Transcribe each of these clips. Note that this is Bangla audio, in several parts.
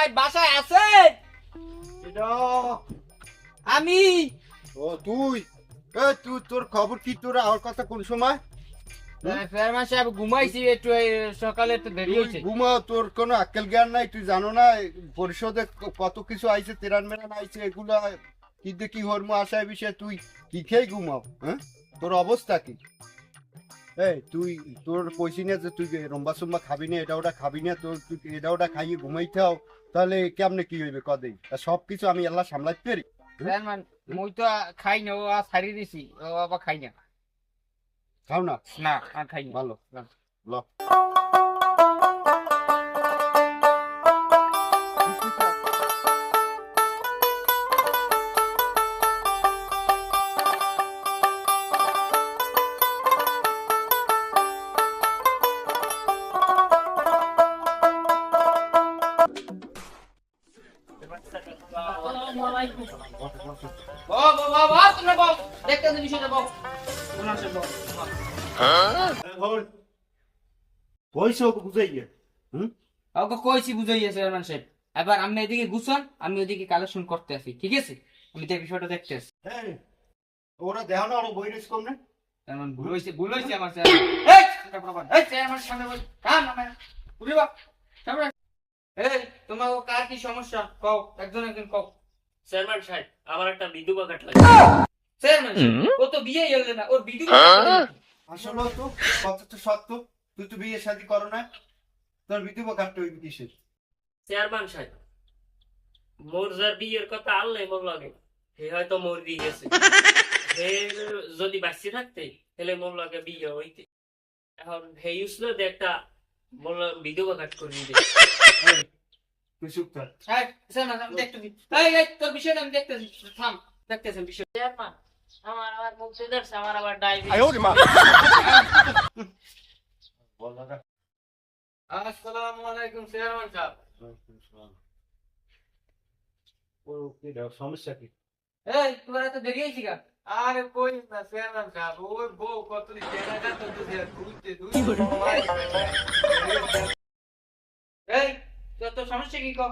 সাহেব বাসায় আছেন? আমি। ও তুই। এ তুই তোর খবর কি? তোর আমার কথা কোন সময়? চেয়ারম্যান সাহেব ঘুমাইছি একটু সকালে একটু দেরি হয়েছে। ঘুমা তোর কোনো আক্কেল জ্ঞান নাই তুই জানো না পরিষদে কত কিছু আইছে তেরান মেরান আইছে এগুলা কি কি হরমো আশায় বিষয়ে তুই কি খেয়ে ঘুমাও হ্যাঁ? তোর অবস্থা কি? এই তুই তোর কইছি না যে তুই রম্বা সম্বা খাবি না এটা ওটা খাবি না তোর তুই এটা ওটা খাইয়ে ঘুমাইতে তাহলে কেমনে কি হইবে কদে সবকিছু আমি আল্লাহ সামলাইতে পারি। মুই তো খাই না ও আর ছাড়ি দিছি ও আবার খাই না। খাও না? না খাই ভালো। ল। কইছো বুঝাইয়ে ওকে কইছি বুঝাইয়া চেয়ারম্যান সাহেব। এবার আপনি এদিকে গুছান আমি ওদিকে কালেকশন করতে আসি ঠিক আছে? আমি তো বিষয়টা দেখতে আসি। হ্যাঁ ওরা না ওরা বই রেস কম না? চেয়ারম্যান ভুল হয়েছে ভুল হয়েছে আমার চেয়ারম্যান এই চেয়ারম্যান সামনে বল কাম না। উঠে সামনে এই তোমার ও কার কি সমস্যা? কও একজন একজন কও। চেয়ারম্যান সাহেব আমার একটা বিধবা কাট লাগে চেয়ারম্যান ও তো বিয়ে এলে না ওর আসলে তো কত তো সত্য তুই তো বিয়ে শাদি করো না। তোর বিধবা কাটতে হইবে কিসের? চেয়ারম্যান সাহেব মোর যার বিয়ের কথা আনলে মোর লাগে। হে হয়তো মোর দিয়ে গেছে হে যদি বাঁচি থাকতে তাহলে মোর লাগে বিয়ে হইতে। এখন হে উসলো যে একটা মোর বিধবা কাট করে দিবে চুপ থাক এই চেয়ারম্যান আমি দেখতেছি এই এই তোর বিষয়টা আমি দেখতেছি। থাম দেখতেছেন বিষয়। চেয়ারম্যান আমার আবার মুখ ধরছে আমার আবার ডায়াবেটিস বল দাদা। আসসালামু আলাইকুম চেয়ারম্যান সাহেব। ও কি দাও সমস্যা কি? এই দেরি আরে কই না চেয়ারম্যান সাহেব ওই বউ কত চেনা তো তুই তো সমস্যা কি কর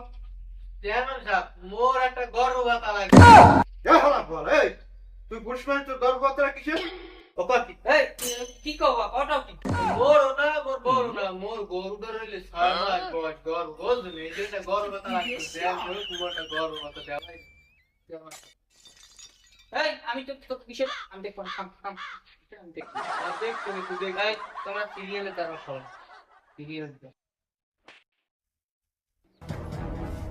চেয়ারম্যান সাহেব মোর একটা গর্ব লাগে বল এই তুই পুরুষ মানে তোর গর্ভপাতরা কিসের? ও কি? এই কি কও ওটাও কি? মোর ওটা মোর বড় না মোর গরু ধরে হইলে ছয় মাস বয়স গর্ব বুঝলি? এই যে একটা গর্ব ব্যথা লাগছে দেখ মোর তোমারটা গর্ব ব্যথা দেখ এই আমি তো তো কিসের? আমি দেখব আমি তুই দেখ এই তোমরা সিরিয়ালে তারা সিরিয়াল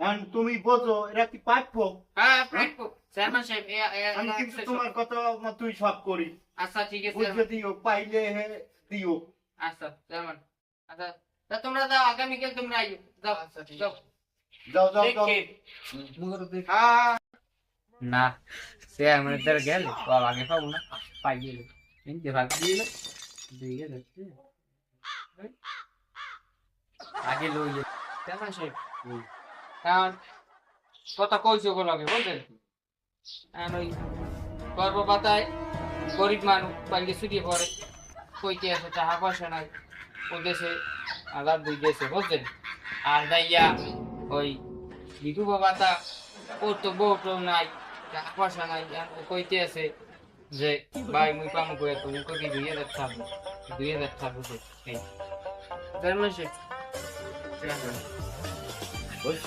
এখন তুমি বোঝো এরা কি পাইপো হ্যাঁ রাখব চেয়ারম্যান সাহেব এ- এ- আমি কিন্তু তোমার কথা তুই সব করি। আচ্ছা ঠিক আছে বুঝতে দিও পাইলে হে দিও। আচ্ছা চেয়ারম্যান। আচ্ছা তা তোমরা যাও আগামীকাল তোমরা আইও। যাও আচ্ছা ঠিক যাও। যাও যাও যাও। দেখে। হ্যাঁ। না চেয়ারম্যান তার গেল বাবা আগে পাবো না পাই গেল। এই ভাগ দিল দিয়ে আগে লই চেয়ারম্যান সাহেব কারণ কথা কইছো লাগে বুঝলেন আর ওই গর্ভপাতায় গরিব মানুষ বাড়িতে ছুটিয়ে পড়ে কইতে আছে টাকা পয়সা নাই ও দেশে আলাদ দুই দেশে বুঝলেন আর যাইয়া ওই বিধু বাবাটা ওর তো বউ টৌ নাই টাকা পয়সা নাই ও কইতে আছে যে ভাই মুই পামু কই তুমি কই দুই হাজার থাকব দুই হাজার থাকব তো এই। চেয়ারম্যান সাহেব চেয়ারম্যান বুঝছ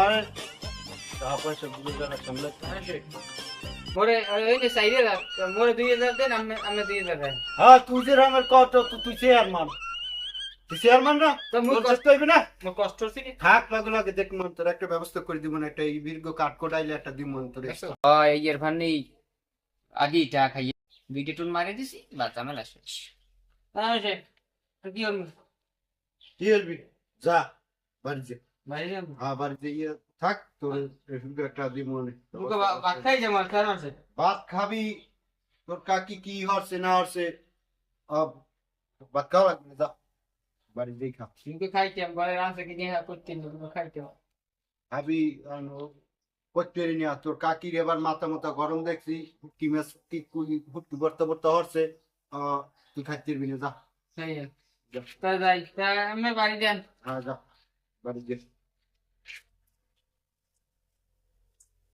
আর টাকা পয়সা গুলো যারা সামলাতে চেয়ারম্যান মোরে ওই যে চাইরে লাখ মোরে দুই হাজার দেন আমি আমি দুই হাজার দেন। হ্যাঁ তুই যে আমার কত তুই তুই চেয়ারম্যান তুই চেয়ারম্যান না? তো মুই তোর হইবে না? মোর কষ্ট হচ্ছে কি থাক লাগে লাগে দেখ মন তোর একটা ব্যবস্থা করে দিব না একটা এই কাঠ কোটাইলে একটা দিব মন তোর হয় এই এর নেই আগে টা খাইয়ে দুইটা টুন মারে দিছি বা ঝামেলা শেষ। হ্যাঁ কি করবি? কি হলবি যা। বাইরে যাব হ্যাঁ একটা দিব মনে ভাত খাই আছে? ভাত খাবি তোর কাকি কি হরছে না হরছে ভাত খাওয়া লাগবে না, যা। বাড়ি খা। মুখে খাইতাম ঘরে রান্না কি নিয়ে করতে মুখে খাইতাম খাবি করতে পারি না। তোর কাকির এবার মাথা মাথা গরম দেখছি কি মেস কি হুট্টু বর্তা বর্তা আহ, তুই খাইতে যা। সেই তা যাই আমি বাড়ি যান হ্যাঁ যা। বাড়ি যা